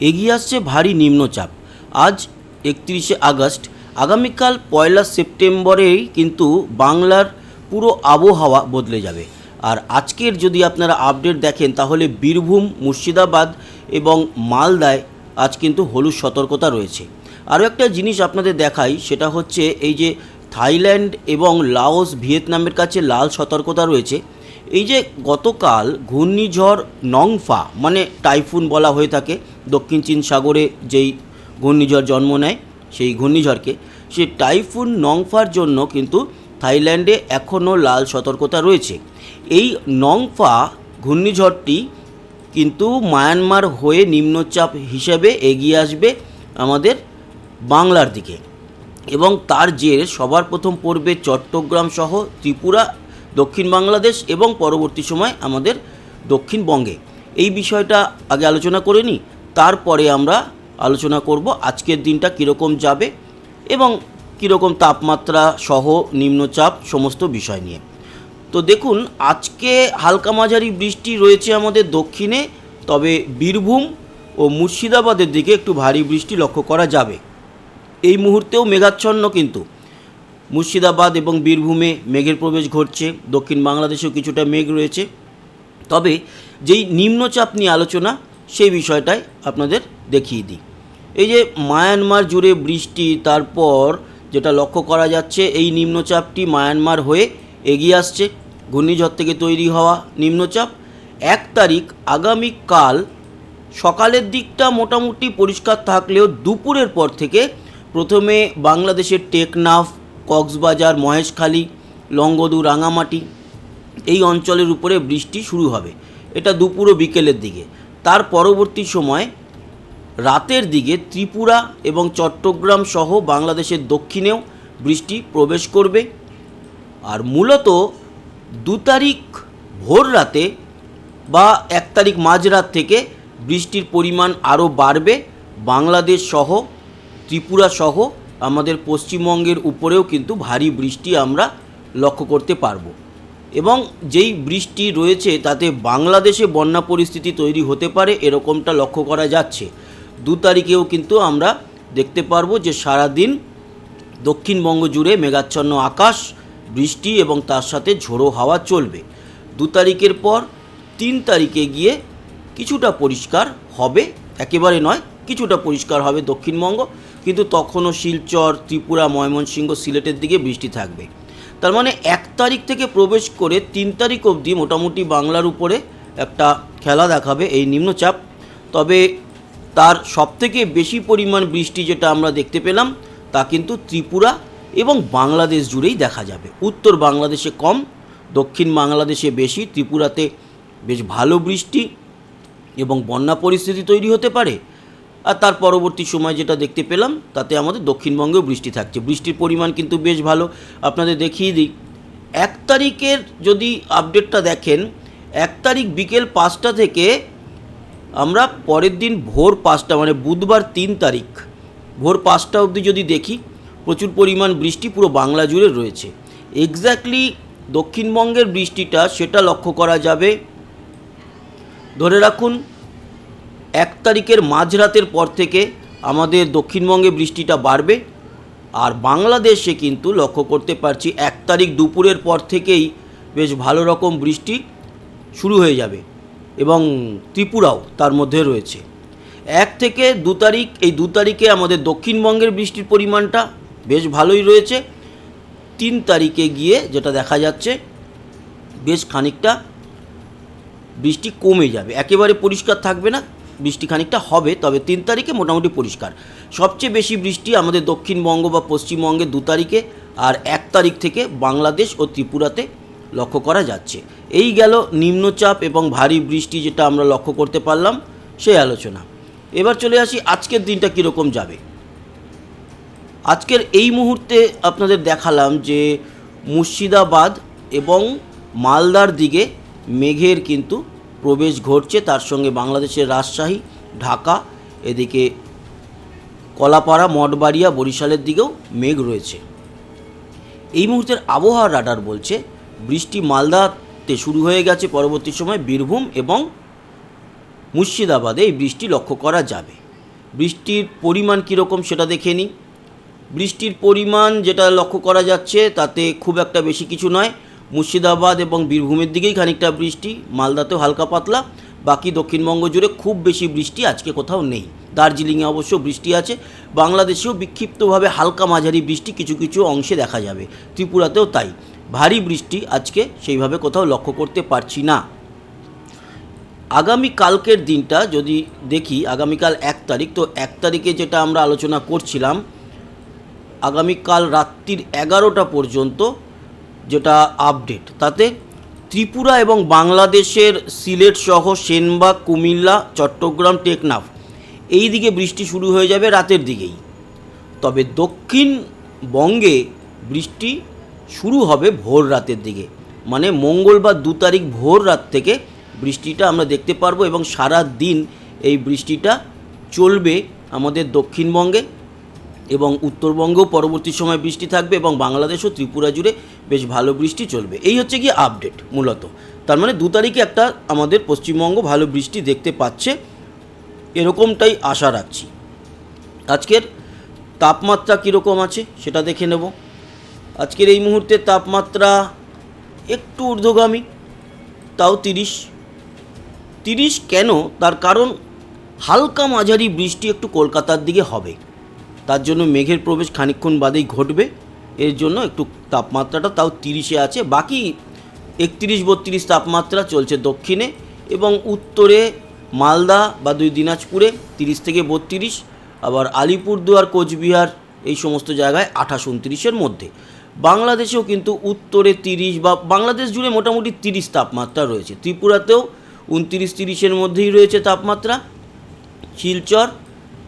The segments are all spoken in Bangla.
এগিয়ে আসছে ভারী নিম্নচাপ। আজ একত্রিশে আগস্ট, আগামীকাল পয়লা সেপ্টেম্বরেই কিন্তু বাংলার পুরো আবহাওয়া বদলে যাবে। আর আজকের যদি আপনারা আপডেট দেখেন, তাহলে বীরভূম, মুর্শিদাবাদ এবং মালদায় আজ কিন্তু হলুদ সতর্কতা রয়েছে। আরও একটা জিনিস আপনাদের দেখাই, সেটা হচ্ছে এই যে থাইল্যান্ড এবং লাওস ভিয়েতনামের কাছে লাল সতর্কতা রয়েছে। এই যে গতকাল ঘূর্ণিঝড় নংফা মানে টাইফুন বলা হয়ে থাকে, দক্ষিণ চীন সাগরে যেই ঘূর্ণিঝড় জন্ম নেয়, সেই ঘূর্ণিঝড়কে, সেই টাইফুন নংফার জন্য কিন্তু থাইল্যান্ডে এখনও লাল সতর্কতা রয়েছে। এই নংফা ঘূর্ণিঝড়টি কিন্তু মায়ানমার হয়ে নিম্নচাপ হিসেবে এগিয়ে আসবে আমাদের বাংলার দিকে। এবং তার জের সবার প্রথম পড়বে চট্টগ্রাম সহ ত্রিপুরা দক্ষিণ বাংলাদেশ এবং পরবর্তী সময় আমাদের দক্ষিণবঙ্গে এই বিষয়টা আগে আলোচনা করে নিই, তারপরে আমরা আলোচনা করব আজকের দিনটা কীরকম যাবে এবং কীরকম তাপমাত্রা সহ নিম্নচাপ সমস্ত বিষয় নিয়ে। তো দেখুন, আজকে হালকা মাঝারি বৃষ্টি রয়েছে আমাদের দক্ষিণে, তবে বীরভূম ও মুর্শিদাবাদের দিকে একটু ভারী বৃষ্টি লক্ষ্য করা যাবে। এই মুহূর্তেও মেঘাচ্ছন্ন কিন্তু। মুর্শিদাবাদ এবং বীরভূমে মেঘের প্রবেশ ঘটছে। দক্ষিণ বাংলাদেশেও কিছুটা মেঘ রয়েছে। তবে যেই নিম্নচাপ নিয়ে আলোচনা, সেই বিষয়টাই আপনাদের দেখিয়ে দিই। এই যে মায়ানমার জুড়ে বৃষ্টি, তারপর যেটা লক্ষ্য করা যাচ্ছে, এই নিম্নচাপটি মায়ানমার হয়ে এগিয়ে আসছে। ঘূর্ণিঝড় থেকে তৈরি হওয়া নিম্নচাপ। এক তারিখ আগামীকাল সকালের দিকটা মোটামুটি পরিষ্কার থাকলেও দুপুরের পর থেকে প্রথমে বাংলাদেশের টেকনাফ কক্সবাজার, মহেশখালী, লংগদু, রাঙামাটি এই অঞ্চলের উপরে বৃষ্টি শুরু হবে। এটা দুপুর ও বিকেলের দিকে। তার পরবর্তী সময় রাতের দিকে ত্রিপুরা এবং চট্টগ্রাম সহ বাংলাদেশের দক্ষিণেও বৃষ্টি প্রবেশ করবে। আর মূলত দু তারিখ ভোর রাতে বা এক তারিখ মাঝরাত থেকে বৃষ্টির পরিমাণ আরও বাড়বে। বাংলাদেশ সহ, ত্রিপুরা সহ আমাদের পশ্চিমবঙ্গের উপরেও কিন্তু ভারী বৃষ্টি আমরা লক্ষ্য করতে পারব। এবং যেই বৃষ্টি রয়েছে, তাতে বাংলাদেশে বন্যা পরিস্থিতি তৈরি হতে পারে এরকমটা লক্ষ্য করা যাচ্ছে। দু তারিখেও কিন্তু আমরা দেখতে পারব যে সারাদিন দক্ষিণবঙ্গ জুড়ে মেঘাচ্ছন্ন আকাশ, বৃষ্টি এবং তার সাথে ঝোড়ো হাওয়া চলবে। দু তারিখের পর তিন তারিখে গিয়ে কিছুটা পরিষ্কার হবে, একেবারে নয়, কিছুটা পরিষ্কার হবে দক্ষিণবঙ্গ। কিন্তু তখনও শিলচর, ত্রিপুরা, ময়মনসিংহ সিলেটের দিকে বৃষ্টি থাকবে। তার মানে এক তারিখ থেকে প্রবেশ করে তিন তারিখ অবধি মোটামুটি বাংলার উপরে একটা খেলা দেখাবে এই নিম্নচাপ। তবে তার সবথেকে বেশি পরিমাণ বৃষ্টি যেটা আমরা দেখতে পেলাম, তা কিন্তু ত্রিপুরা এবং বাংলাদেশ জুড়েই দেখা যাবে। উত্তর বাংলাদেশে কম, দক্ষিণ বাংলাদেশে বেশি, ত্রিপুরাতে বেশ ভালো বৃষ্টি এবং বন্যা পরিস্থিতি তৈরি হতে পারে। আর তার পরবর্তী সময় যেটা দেখতে পেলাম, তাতে আমাদের দক্ষিণবঙ্গেও বৃষ্টি থাকছে। বৃষ্টির পরিমাণ কিন্তু বেশ ভালো। আপনাদের দেখিয়ে দিই, এক তারিখের যদি আপডেটটা দেখেন, এক তারিখ বিকেল পাঁচটা থেকে আমরা পরের দিন ভোর পাঁচটা মানে বুধবার তিন তারিখ, ভোর পাঁচটা অবধি যদি দেখি, প্রচুর পরিমাণ বৃষ্টি পুরো বাংলা জুড়ে রয়েছে। এক্স্যাক্টলি দক্ষিণবঙ্গের বৃষ্টিটা, সেটা লক্ষ্য করা যাবে। ধরে রাখুন এক তারিখের মাঝরাতের পর থেকে আমাদের দক্ষিণবঙ্গে বৃষ্টিটা বাড়বে আর বাংলাদেশে কিন্তু লক্ষ্য করতে পারছি এক তারিখ দুপুরের পর থেকেই বেশ ভালো রকম বৃষ্টি শুরু হয়ে যাবে এবং ত্রিপুরাও তার মধ্যে রয়েছে। এক থেকে দু তারিখ, এই দু তারিখে আমাদের দক্ষিণবঙ্গের বৃষ্টির পরিমাণটা বেশ ভালোই রয়েছে। তিন তারিখে গিয়ে যেটা দেখা যাচ্ছে, বেশ খানিকটা বৃষ্টি কমে যাবে। একেবারে পরিষ্কার থাকবে না। বৃষ্টি খানিকটা হবে, তবে তিন তারিখে মোটামুটি পরিষ্কার। সবচেয়ে বেশি বৃষ্টি আমাদের দক্ষিণবঙ্গ বা পশ্চিমবঙ্গে দু তারিখে, আর এক তারিখ থেকে বাংলাদেশ ও ত্রিপুরাতে লক্ষ্য করা যাচ্ছে। এই গেল নিম্নচাপ এবং ভারী বৃষ্টি যেটা আমরা লক্ষ্য করতে পারলাম, সেই আলোচনা। এবার চলে আসি আজকের দিনটা কীরকম যাবে। আজকের এই মুহূর্তে আপনাদের দেখালাম যে মুর্শিদাবাদ এবং মালদার দিকে মেঘের কিন্তু প্রবেশ ঘটছে, তার সঙ্গে বাংলাদেশের রাজশাহী, ঢাকা, এদিকে কলাপাড়া, মঠবাড়িয়া, বরিশালের দিকেও মেঘ রয়েছে। এই মুহূর্তের আবহাওয়া রাডার বলছে, বৃষ্টি মালদাতে শুরু হয়ে গেছে পরবর্তী সময় বীরভূম এবং মুর্শিদাবাদে এই বৃষ্টি লক্ষ্য করা যাবে। বৃষ্টির পরিমাণ কীরকম সেটা দেখে নিই। বৃষ্টির পরিমাণ যেটা লক্ষ্য করা যাচ্ছে, তাতে খুব একটা বেশি কিছু নয়। মুর্শিদাবাদ এবং বীরভূমের দিকেই খানিকটা বৃষ্টি, মালদাতেও হালকা পাতলা, বাকি দক্ষিণবঙ্গ জুড়ে খুব বেশি বৃষ্টি আজকে কোথাও নেই। দার্জিলিংয়ে অবশ্য বৃষ্টি আছে, বাংলাদেশেও বিক্ষিপ্তভাবে হালকা মাঝারি বৃষ্টি কিছু কিছু অংশে দেখা যাবে, ত্রিপুরাতেও তাই। ভারী বৃষ্টি আজকে সেইভাবে কোথাও লক্ষ্য করতে পারছি না। আগামী কালকের দিনটা যদি দেখি, আগামীকাল এক তারিখ, তো এক তারিখে যেটা আমরা আলোচনা করছিলাম, আগামীকাল রাত্রির এগারোটা পর্যন্ত যেটা আপডেট তাতে ত্রিপুরা এবং বাংলাদেশের সিলেট সহ সেনবাগ, কুমিল্লা, চট্টগ্রাম, টেকনাফ এই দিকে বৃষ্টি শুরু হয়ে যাবে রাতের দিকেই। তবে দক্ষিণবঙ্গে বৃষ্টি শুরু হবে ভোর রাতের দিকে। মানে মঙ্গলবার দু তারিখ ভোর রাত থেকে বৃষ্টিটা আমরা দেখতে পারব এবং সারা দিন এই বৃষ্টিটা চলবে আমাদের দক্ষিণবঙ্গে এবং উত্তরবঙ্গেও পরবর্তী সময় বৃষ্টি থাকবে এবং বাংলাদেশ ও ত্রিপুরা জুড়ে বেশ ভালো বৃষ্টি চলবে। এই হচ্ছে গিয়ে আপডেট মূলত। তার মানে দু তারিখে একটা আমাদের পশ্চিমবঙ্গ ভালো বৃষ্টি দেখতে পাচ্ছে, এরকমটাই আশা রাখছি। আজকের তাপমাত্রা কীরকম আছে সেটা দেখে নেব। আজকের এই মুহূর্তে তাপমাত্রা একটু ঊর্ধ্বগামী, তাও তিরিশ। তিরিশ কেন? তার কারণ হালকা মাঝারি বৃষ্টি একটু কলকাতার দিকে হবে। তার জন্য মেঘের প্রবেশ খানিকক্ষণ বাদেই ঘটবে। এর জন্য একটু তাপমাত্রাটা তাও তিরিশে আছে। বাকি একত্রিশ বত্রিশ তাপমাত্রা চলছে দক্ষিণে এবং উত্তরে মালদা বা দুই দিনাজপুরে তিরিশ থেকে বত্রিশ, আবার আলিপুরদুয়ার, কোচবিহার এই সমস্ত জায়গায় আঠাশ উনত্রিশের মধ্যে। বাংলাদেশেও কিন্তু উত্তরে তিরিশ বা বাংলাদেশ জুড়ে মোটামুটি তিরিশ তাপমাত্রা রয়েছে। ত্রিপুরাতেও উনত্রিশ তিরিশের মধ্যেই রয়েছে তাপমাত্রা। শিলচর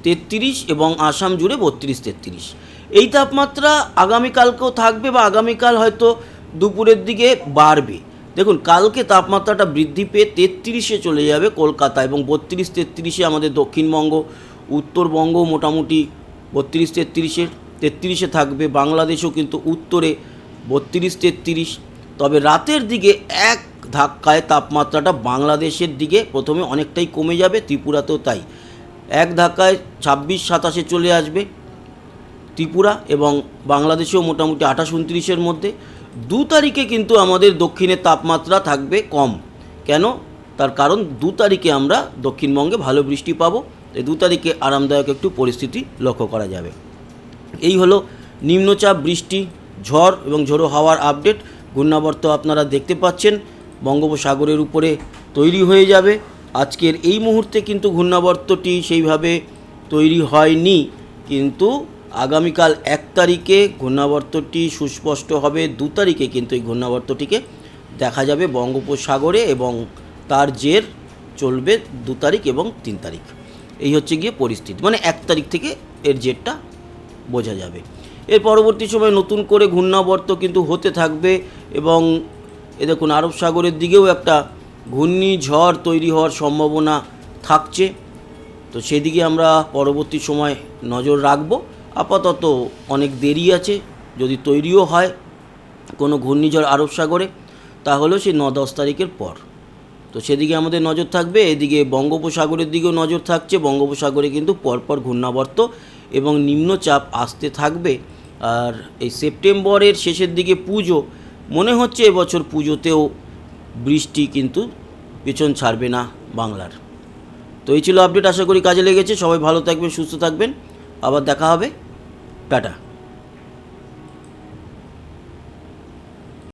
তেত্রিশ এবং আসাম জুড়ে বত্রিশ তেত্রিশ। এই তাপমাত্রা আগামীকালকেও থাকবে বা আগামীকাল হয়তো দুপুরের দিকে বাড়বে। দেখুন, কালকে তাপমাত্রাটা বৃদ্ধি পেয়ে তেত্রিশে চলে যাবে কলকাতা এবং বত্রিশ তেত্রিশে আমাদের দক্ষিণবঙ্গ, উত্তরবঙ্গ মোটামুটি বত্রিশ তেত্রিশের তেত্রিশে থাকবে, বাংলাদেশও কিন্তু উত্তরে বত্রিশ তেত্রিশ। তবে রাতের দিকে এক ধাক্কায় তাপমাত্রাটা বাংলাদেশের দিকে প্রথমে অনেকটাই কমে যাবে, ত্রিপুরাতেও তাই। এক ধাক্কায় ছাব্বিশ সাতাশে চলে আসবে ত্রিপুরা এবং বাংলাদেশেও মোটামুটি আঠাশ উনত্রিশের মধ্যে। দু তারিখে কিন্তু আমাদের দক্ষিণের তাপমাত্রা থাকবে কম। কেন? তার কারণ দু তারিখে আমরা দক্ষিণবঙ্গে ভালো বৃষ্টি পাবো। এই দু তারিখে আরামদায়ক একটু পরিস্থিতি লক্ষ্য করা যাবে। এই হলো নিম্নচাপ, বৃষ্টি, ঝড় এবং ঝোড়ো হাওয়ার আপডেট। ঘূর্ণাবর্ত আপনারা দেখতে পাচ্ছেন। বঙ্গোপসাগরের উপরে তৈরি হয়ে যাবে। আজকের এই মুহূর্তে কিন্তু ঘূর্ণাবর্তটি সেইভাবে তৈরি হয়নি, কিন্তু আগামীকাল এক তারিখে ঘূর্ণাবর্তটি সুস্পষ্ট হবে, দু তারিখে কিন্তু এই ঘূর্ণাবর্তটিকে দেখা যাবে বঙ্গোপসাগরে এবং তার জের চলবে দু তারিখ এবং তিন তারিখ। এই হচ্ছে গিয়ে পরিস্থিতি মানে এক তারিখ থেকে এর জেরটা বোঝা যাবে। এর পরবর্তী সময় নতুন করে ঘূর্ণাবর্ত কিন্তু হতে থাকবে এবং এ দেখুন আরব সাগরের দিকেও একটা ঘূর্ণিঝড় তৈরি হওয়ার সম্ভাবনা থাকছে। তো সেদিকে আমরা পরবর্তী সময় নজর রাখব। আপাতত অনেক দেরি আছে। যদি তৈরিও হয় কোনো ঘূর্ণিঝড় আরব সাগরে, তাহলেও সেই ন দশ তারিখের পর। তো সেদিকে আমাদের নজর থাকবে। এদিকে বঙ্গোপসাগরের দিকেও নজর থাকছে। বঙ্গোপসাগরে কিন্তু পরপর ঘূর্ণাবর্ত এবং নিম্নচাপ আসতে থাকবে। আর এই সেপ্টেম্বরের শেষের দিকে পুজো, মনে হচ্ছে এবছর পুজোতেও বৃষ্টি কিন্তু পেছন ছাড়বে না বাংলার। তো এই ছিল আপডেট আশা করি কাজে লেগেছে। সবাই ভালো থাকবেন, সুস্থ থাকবেন। আবার দেখা হবে। টাটা।